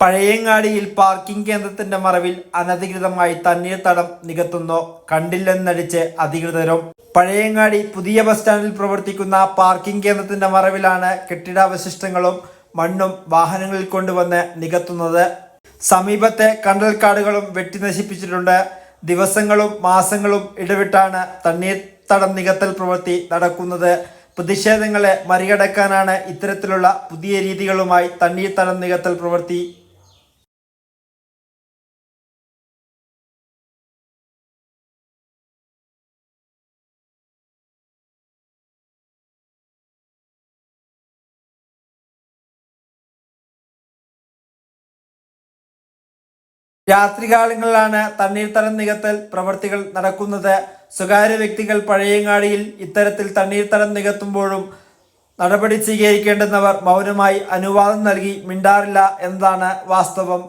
പഴയങ്ങാടിയിൽ parking കേന്ദ്രത്തിന്റെ മറവിൽ അനധികൃതമായി തണ്ണീർത്തടം നികത്തുന്നു. കണ്ടില്ലെന്നടിച്ച് അധികൃതരും. പഴയങ്ങാടി പുതിയ ബസ് സ്റ്റാൻഡിൽ പ്രവർത്തിക്കുന്ന പാർക്കിംഗ് കേന്ദ്രത്തിന്റെ മറവിലാണ് കെട്ടിടാവശിഷ്ടങ്ങളും മണ്ണും വാഹനങ്ങളിൽ കൊണ്ടുവന്ന് നികത്തുന്നത്. സമീപത്തെ കണ്ടൽക്കാടുകളും വെട്ടി നശിപ്പിച്ചിട്ടുണ്ട്. ദിവസങ്ങളും മാസങ്ങളും ഇടവിട്ടാണ് തണ്ണീർത്തടം നികത്തൽ പ്രവൃത്തി നടക്കുന്നത്. പ്രതിഷേധങ്ങളെ മറികടക്കാനാണ് ഇത്തരത്തിലുള്ള പുതിയ രീതികളുമായി തണ്ണീർത്തടം നികത്തൽ പ്രവൃത്തി രാത്രികാലങ്ങളിലാണ് തണ്ണീർത്തടം നികത്തൽ പ്രവൃത്തികൾ നടക്കുന്നത്. സ്വകാര്യ വ്യക്തികൾ പഴയങ്ങാടിയിൽ ഇത്തരത്തിൽ തണ്ണീർത്തടം നികത്തുമ്പോഴും നടപടി സ്വീകരിക്കേണ്ടുന്നവർ മൗനമായി അനുവാദം നൽകി മിണ്ടാറില്ല എന്നതാണ് വാസ്തവം.